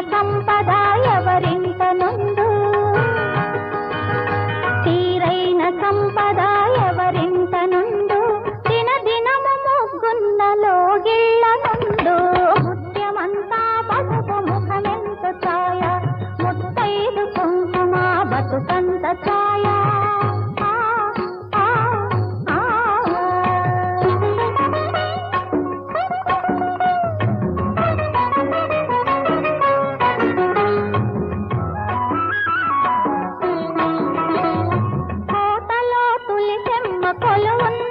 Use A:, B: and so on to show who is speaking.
A: సంపద ఎవరింత నుండు తీరైన సంపద ఎవరింత నుండు దిన దినము ముగ్గున్న లోగిళ్ళ నుండు ముత్యమంతా బతుకు ముఖమెంత ఛాయ. ముత్తైదు కుంకుమ బతుకంత ಕೊಲವನ್ನು